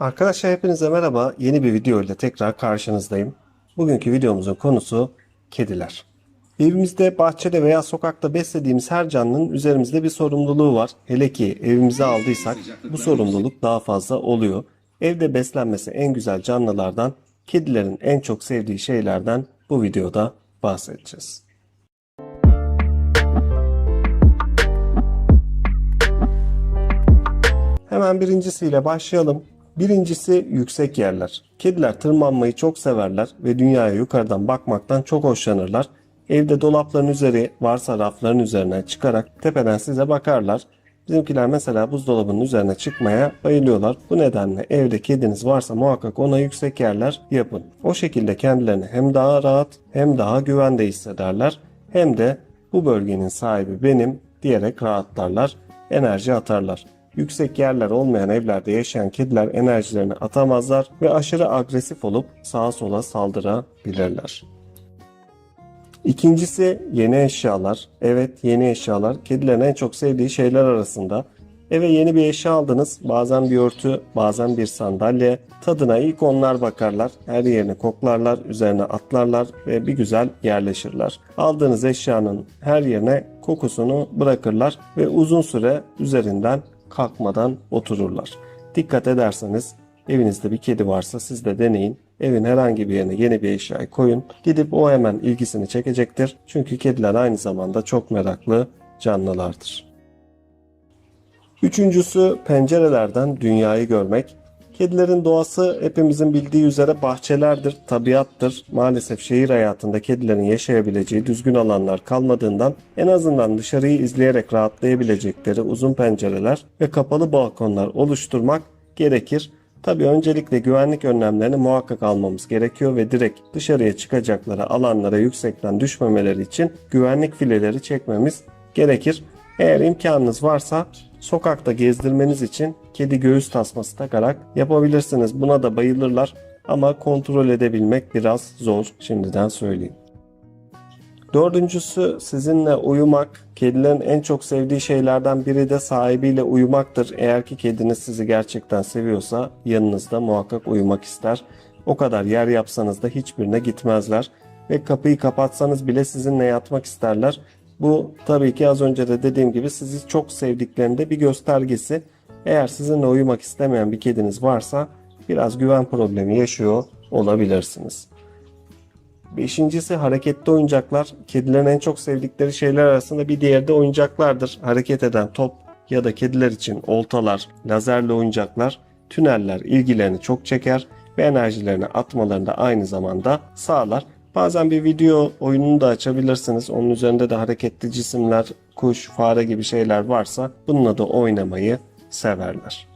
Arkadaşlar hepinize merhaba. Yeni bir video ile tekrar karşınızdayım. Bugünkü videomuzun konusu kediler. Evimizde, bahçede veya sokakta beslediğimiz her canlının üzerimizde bir sorumluluğu var. Hele ki evimize aldıysak bu sorumluluk daha fazla oluyor. Evde beslenmesi en güzel canlılardan, kedilerin en çok sevdiği şeylerden bu videoda bahsedeceğiz. Hemen birincisiyle başlayalım. Birincisi yüksek yerler. Kediler tırmanmayı çok severler ve dünyaya yukarıdan bakmaktan çok hoşlanırlar. Evde dolapların üzeri varsa rafların üzerine çıkarak tepeden size bakarlar. Bizimkiler mesela buzdolabının üzerine çıkmaya bayılıyorlar. Bu nedenle evde kediniz varsa muhakkak ona yüksek yerler yapın. O şekilde kendilerini hem daha rahat hem daha güvende hissederler. Hem de bu bölgenin sahibi benim diyerek rahatlarlar, enerji atarlar. Yüksek yerler olmayan evlerde yaşayan kediler enerjilerini atamazlar ve aşırı agresif olup sağa sola saldırabilirler. İkincisi yeni eşyalar. Evet yeni eşyalar kedilerin en çok sevdiği şeyler arasında. Eve yeni bir eşya aldınız. Bazen bir örtü, bazen bir sandalye. Tadına ilk onlar bakarlar. Her yerini koklarlar, üzerine atlarlar ve bir güzel yerleşirler. Aldığınız eşyanın her yerine kokusunu bırakırlar ve uzun süre üzerinden kalkmadan otururlar. Dikkat ederseniz evinizde bir kedi varsa siz de deneyin. Evin herhangi bir yerine yeni bir eşyayı koyun. Gidip o hemen ilgisini çekecektir. Çünkü kediler aynı zamanda çok meraklı canlılardır. Üçüncüsü pencerelerden dünyayı görmek. Kedilerin doğası hepimizin bildiği üzere bahçelerdir, tabiattır. Maalesef şehir hayatında kedilerin yaşayabileceği düzgün alanlar kalmadığından en azından dışarıyı izleyerek rahatlayabilecekleri uzun pencereler ve kapalı balkonlar oluşturmak gerekir. Tabi öncelikle güvenlik önlemlerini muhakkak almamız gerekiyor ve direkt dışarıya çıkacakları alanlara yüksekten düşmemeleri için güvenlik fileleri çekmemiz gerekir. Eğer imkanınız varsa sokakta gezdirmeniz için kedi göğüs tasması takarak yapabilirsiniz. Buna da bayılırlar ama kontrol edebilmek biraz zor şimdiden söyleyeyim. Dördüncüsü sizinle uyumak. Kedilerin en çok sevdiği şeylerden biri de sahibiyle uyumaktır. Eğer ki kediniz sizi gerçekten seviyorsa yanınızda muhakkak uyumak ister. O kadar yer yapsanız da hiçbirine gitmezler. Ve kapıyı kapatsanız bile sizinle yatmak isterler. Bu tabii ki az önce de dediğim gibi sizi çok sevdiklerinde bir göstergesi. Eğer sizinle uyumak istemeyen bir kediniz varsa biraz güven problemi yaşıyor olabilirsiniz. Beşincisi hareketli oyuncaklar. Kedilerin en çok sevdikleri şeyler arasında bir diğeri de oyuncaklardır. Hareket eden top ya da kediler için oltalar, lazerli oyuncaklar, tüneller ilgilerini çok çeker ve enerjilerini atmalarını da aynı zamanda sağlar. Bazen bir video oyununu da açabilirsiniz. Onun üzerinde de hareketli cisimler, kuş, fare gibi şeyler varsa bununla da oynamayı severler.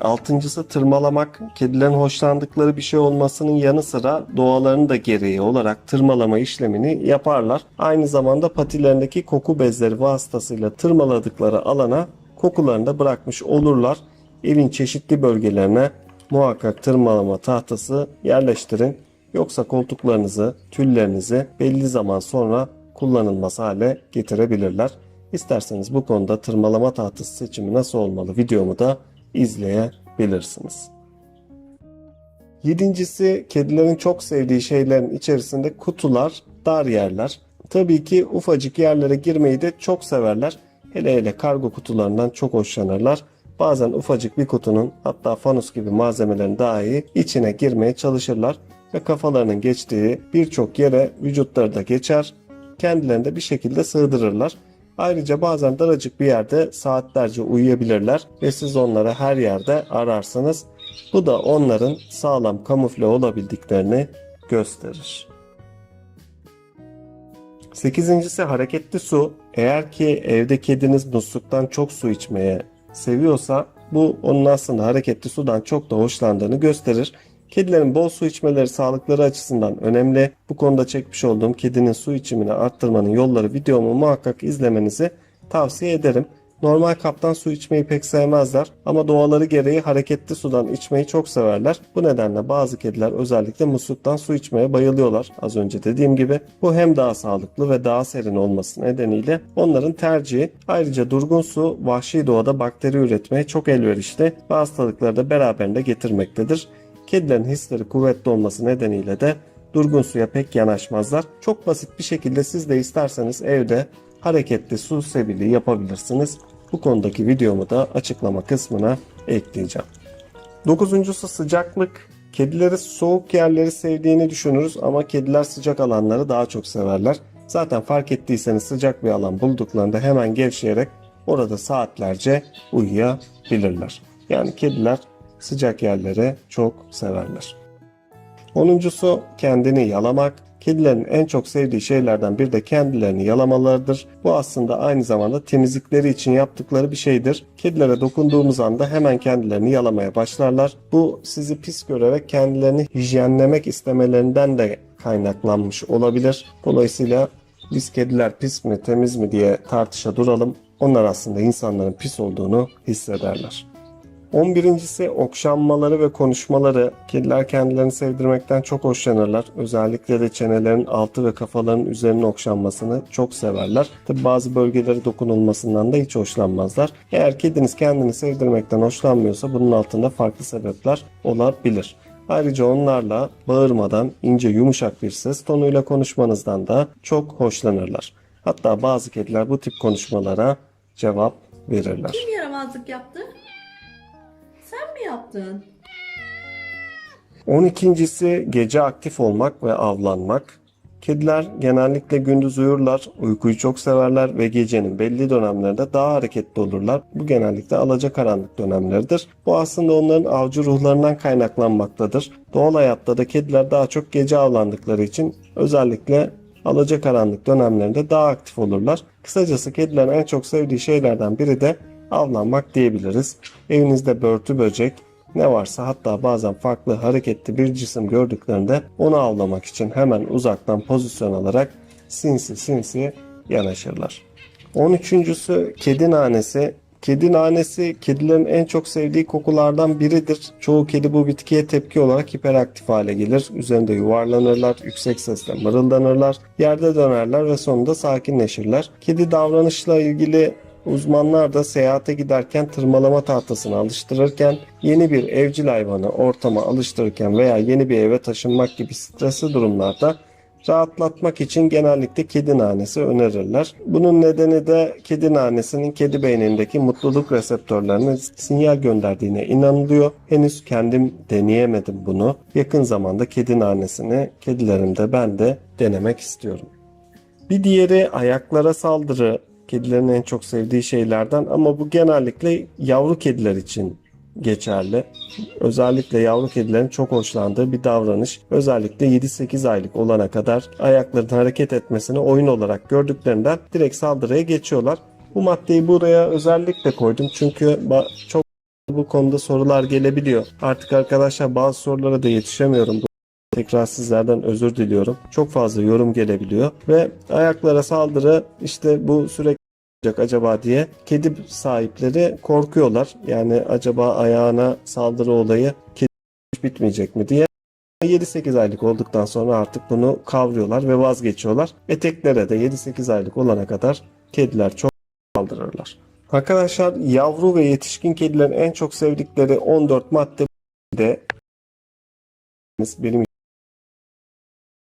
Altıncısı tırmalamak. Kedilerin hoşlandıkları bir şey olmasının yanı sıra doğalarının da gereği olarak tırmalama işlemini yaparlar. Aynı zamanda patilerindeki koku bezleri vasıtasıyla tırmaladıkları alana kokularını da bırakmış olurlar. Evin çeşitli bölgelerine muhakkak tırmalama tahtası yerleştirin. Yoksa koltuklarınızı, tüllerinizi belli zaman sonra kullanılmaz hale getirebilirler. İsterseniz bu konuda tırmalama tahtası seçimi nasıl olmalı videomu da izleyebilirsiniz. Yedincisi kedilerin çok sevdiği şeylerin içerisinde kutular, dar yerler. Tabii ki ufacık yerlere girmeyi de çok severler. Hele hele kargo kutularından çok hoşlanırlar. Bazen ufacık bir kutunun hatta fanus gibi malzemelerin dahi içine girmeye çalışırlar ve kafalarının geçtiği birçok yere vücutları da geçer. Kendilerini de bir şekilde sığdırırlar. Ayrıca bazen daracık bir yerde saatlerce uyuyabilirler ve siz onları her yerde ararsınız. Bu da onların sağlam kamufle olabildiklerini gösterir. Sekizincisi hareketli su. Eğer ki evde kediniz musluktan çok su içmeye seviyorsa bu onun aslında hareketli sudan çok da hoşlandığını gösterir. Kedilerin bol su içmeleri sağlıkları açısından önemli. Bu konuda çekmiş olduğum kedinin su içimini arttırmanın yolları videomu muhakkak izlemenizi tavsiye ederim. normal kaptan su içmeyi pek sevmezler ama doğaları gereği hareketli sudan içmeyi çok severler. Bu nedenle bazı kediler özellikle musluktan su içmeye bayılıyorlar. Az önce dediğim gibi bu hem daha sağlıklı ve daha serin olması nedeniyle onların tercihi. Ayrıca durgun su vahşi doğada bakteri üretmeye çok elverişli ve hastalıkları da beraberinde getirmektedir. Kedilerin hisleri kuvvetli olması nedeniyle de durgun suya pek yanaşmazlar. Çok basit bir şekilde siz de isterseniz evde hareketli su sebili yapabilirsiniz. Bu konudaki videomu da açıklama kısmına ekleyeceğim. Dokuzuncusu sıcaklık. Kedileri soğuk yerleri sevdiğini düşünürüz ama kediler sıcak alanları daha çok severler. Zaten fark ettiyseniz sıcak bir alan bulduklarında hemen gevşeyerek orada saatlerce uyuyabilirler. Yani kediler sıcak yerleri çok severler. Onuncusu kendini yalamak. Kedilerin en çok sevdiği şeylerden biri de kendilerini yalamalarıdır. Bu aslında aynı zamanda temizlikleri için yaptıkları bir şeydir. Kedilere dokunduğumuz anda hemen kendilerini yalamaya başlarlar. Bu sizi pis görerek kendilerini hijyenlemek istemelerinden de kaynaklanmış olabilir. Dolayısıyla biz kediler pis mi temiz mi diye tartışa duralım. Onlar aslında insanların pis olduğunu hissederler. 11.si okşanmaları ve konuşmaları. Kediler kendilerini sevdirmekten çok hoşlanırlar. Özellikle de çenelerin altı ve kafaların üzerine okşanmasını çok severler. Tabi bazı bölgeleri dokunulmasından da hiç hoşlanmazlar. Eğer kediniz kendini sevdirmekten hoşlanmıyorsa bunun altında farklı sebepler olabilir. Ayrıca onlarla bağırmadan ince yumuşak bir ses tonuyla konuşmanızdan da çok hoşlanırlar. Hatta bazı kediler bu tip konuşmalara cevap verirler. Kim yaramazlık yaptı? Yaptın? 12.si gece aktif olmak ve avlanmak. Kediler genellikle gündüz uyurlar, uykuyu çok severler ve gecenin belli dönemlerinde daha hareketli olurlar. Bu genellikle alacakaranlık dönemleridir. Bu aslında onların avcı ruhlarından kaynaklanmaktadır. Doğal hayatta da kediler daha çok gece avlandıkları için özellikle alacakaranlık dönemlerinde daha aktif olurlar. Kısacası kedilerin en çok sevdiği şeylerden biri de avlanmak diyebiliriz. Evinizde börtü böcek, ne varsa hatta bazen farklı hareketli bir cisim gördüklerinde onu avlamak için hemen uzaktan pozisyon alarak sinsi sinsi yanaşırlar. 13.sü kedi nanesi. Kedi nanesi kedilerin en çok sevdiği kokulardan biridir. Çoğu kedi bu bitkiye tepki olarak hiperaktif hale gelir. Üzerinde yuvarlanırlar, yüksek sesle mırıldanırlar, yerde dönerler ve sonunda sakinleşirler. Kedi davranışla ilgili Uzmanlar da seyahate giderken tırmalama tahtasını alıştırırken, yeni bir evcil hayvanı ortama alıştırırken veya yeni bir eve taşınmak gibi stresli durumlarda rahatlatmak için genellikle kedi nanesi önerirler. Bunun nedeni de kedi nanesinin kedi beynindeki mutluluk reseptörlerine sinyal gönderdiğine inanılıyor. Henüz kendim deneyemedim bunu. Yakın zamanda kedi nanesini kedilerimde ben de denemek istiyorum. Bir diğeri ayaklara saldırı. Kedilerin en çok sevdiği şeylerden ama bu genellikle yavru kediler için geçerli. Özellikle yavru kedilerin çok hoşlandığı bir davranış. Özellikle 7-8 aylık olana kadar ayaklarının hareket etmesini oyun olarak gördüklerinden direkt saldırıya geçiyorlar. Bu maddeyi buraya özellikle koydum çünkü çok bu konuda sorular gelebiliyor. Artık arkadaşlar bazı sorulara da yetişemiyorum. Tekrar sizlerden özür diliyorum. Çok fazla yorum gelebiliyor ve ayaklara saldırı işte bu sürekli olacak acaba diye kedi sahipleri korkuyorlar. Yani acaba ayağına saldırı olayı kedi bitmeyecek mi diye. 7-8 aylık olduktan sonra artık bunu kavruyorlar ve vazgeçiyorlar. Eteklere de 7-8 aylık olana kadar kediler çok saldırırlar. Arkadaşlar yavru ve yetişkin kedilerin en çok sevdikleri 14 madde de benim